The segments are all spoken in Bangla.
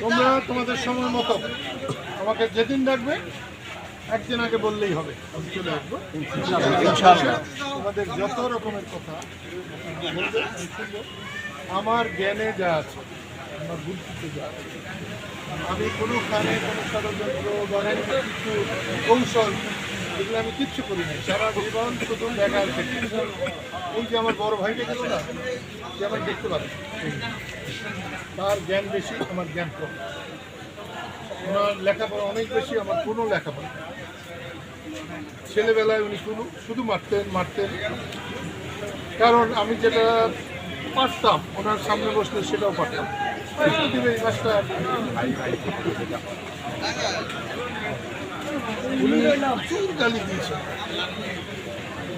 তোমরা তোমাদের সময় মতো আমাকে যেদিন ডাকবে একদিন আগে বললেই হবে। আমি চলে আসব। তোমাদের যত রকমের কথা আমার জ্ঞানে যা আছে আমার বুদ্ধিতে যা আছে আমি কোনোখানে কোনো ষড়যন্ত্র বা কিছু কৌশল এগুলো আমি কিচ্ছু করি নাই। সারা জীবন শুধু দেখার ক্ষেত্রে ওই যে আমার বড় ভাইটা গেল না যে আমার দেখতে পারে তার জ্ঞান বেশি, আমার জ্ঞান কম। ওনার লেখাপড়া অনেক বেশি, আমার কোনো লেখাপড়া ছেলেবেলায় উনি শুধু শুধু মারতেন মারতেন। কারণ আমি যেটা পারতাম, ওনার সামনে বসলে সেটাও পারতাম। এই মাসটা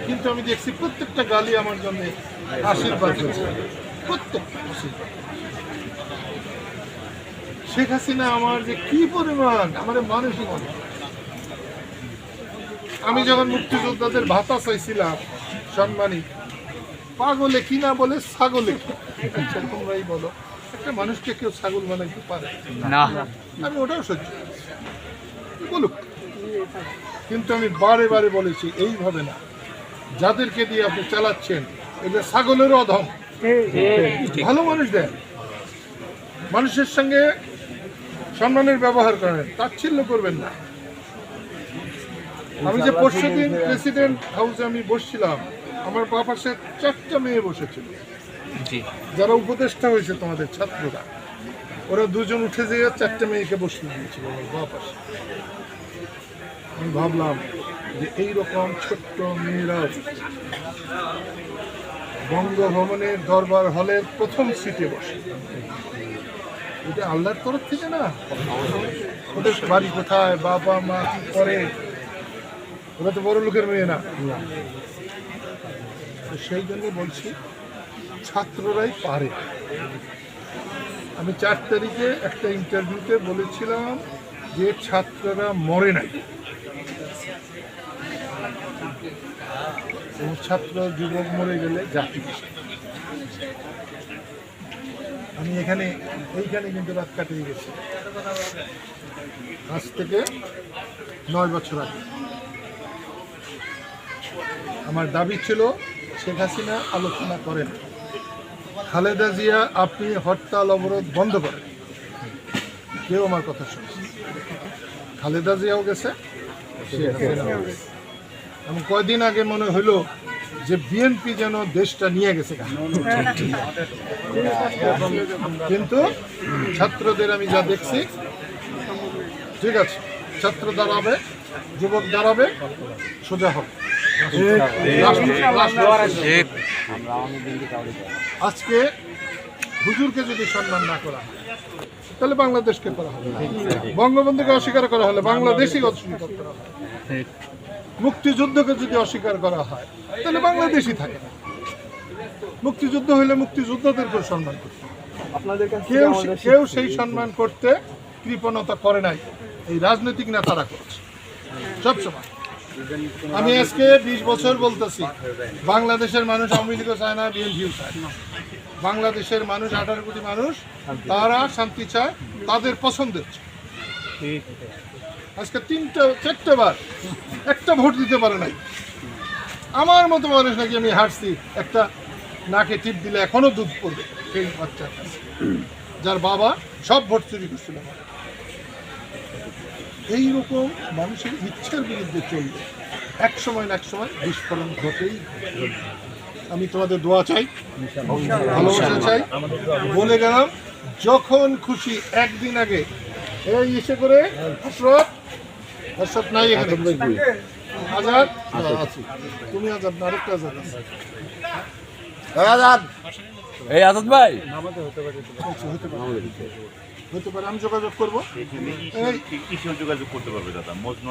কিন্তু আমি দেখছি প্রত্যেকটা গালি আমার জন্য আশীর্বাদ হয়েছে প্রত্যেকটা শেখ হাসিনা আমার যে কি পরিমাণ আমার মানুষই মানুষ আমি যখন মুক্তিযোদ্ধাদের ভাতা চাইছিলাম সম্মানী পাগলে কি না বলে ছাগলে আচ্ছা, তোমরাই বলো একটা মানুষকে কেউ ছাগল বানাইতে পারে না আমি ওটাও সহ্য বলুক কিন্তু আমি বারে বারে বলেছি এইভাবে না। যাদেরকে দিয়ে আপনি চালাচ্ছেন এদের ছাগলেরও অধম। ভালো মানুষ দেন। মানুষের সঙ্গে সম্মানের ব্যবহার করেন তাচ্ছিল্য করবেন না। আমি যে পরশু দিন প্রেসিডেন্ট হাউসে আমি বসছিলাম আমার বাঁ পাশে চারটা মেয়ে বসেছিল। যারা উপদেষ্টা হয়েছে তোমাদের ছাত্ররা ওরা দুজন উঠে যেয়ে চারটে মেয়েকে বসিয়ে দিয়েছিল আমার বাঁ পাশে। আমি ভাবলাম যে এইরকম ছোট্ট মেয়েরা বঙ্গভবনের দরবার হলের প্রথম সিটে বসে। এটা আল্লাহর তরফ থেকে না? ওদের বাড়ি কোথায়? বাবা, মা কি করে? ওরা তো বড় লোকের মেয়ে না। সেই জন্য বলছি, ছাত্ররাই পারে। আমি চার তারিখে একটা ইন্টারভিউতে বলেছিলাম যে ছাত্ররা মরে নাই। এবং ছাত্র, যুবক মরে গেলে জাতি আমি এখানে, এইখানে কিন্তু রাত কাটিয়ে গেছি। আজ থেকে নয় বছর আগে। আমার দাবি ছিল, শেখ হাসিনা আলোচনা করেন। খালেদা জিয়া, আপনি হরতাল, অবরোধ বন্ধ করেন। কেউ আমার কথা শুনছে খালেদা জিয়াও গেছে হাসিনাও গেছে। এবং কয়দিন আগে মনে হলো যে বিএনপি যেন দেশটা নিয়ে গেছে কিন্তু ছাত্রদের আমি যা দেখছি ঠিক আছে ছাত্র দাঁড়াবে যুবক দাঁড়াবে সোজা হবে আজকে হুজুরকে যদি সম্মান না করা হয় তাহলে বাংলাদেশকে করা হবে বঙ্গবন্ধুকে অস্বীকার করা হলে বাংলাদেশই অস্বীকার করা হয়। মুক্তিযুদ্ধকে যদি অস্বীকার করা হয় তাহলে বাংলাদেশই থাকে না। মুক্তিযুদ্ধ হলে মুক্তিযোদ্ধাদেরকে সম্মান করতে কেউ কেউ সেই সম্মান করতে কৃপণতা করে নাই। এই রাজনৈতিক নেতারা করছে। সবসময়। আমি আজকে বিশ বছর বলতেছি বাংলাদেশের মানুষ আওয়ামী লীগও চায় না বিএনপিও চায় না। বাংলাদেশের মানুষ আঠারো কোটি মানুষ তারা শান্তি চায় তাদের পছন্দের আজকে তিনটা চারটে বার একটা ভোট দিতে পারে নাই। আমার মতো মানুষ নাকি আমি হাঁটছি একটা নাকে টিপ দিলে এখনও দুধ পড়বে সেই বাচ্চার কাছে যার বাবা সব ভোট চুরি করছিল। এইরকম মানুষের ইচ্ছার বিরুদ্ধে চলবে এক সময় না এক সময় বিস্ফোরণ ঘটেই। আমি তোমাদের দোয়া চাই ভালোবাসা চাই। বলে গেলাম যখন খুশি একদিন আগে। এই এসে করে হসরত হসরত নাই এখানে। আজাদ? আছি। তুমি আজাদ না আরেকটা আজাদ আছে। এই আজাদ। ভাই। হতে পারে হতে পারে। আমি যোগাযোগ করব। যোগাযোগ করতে পারবে দাদা? মজনু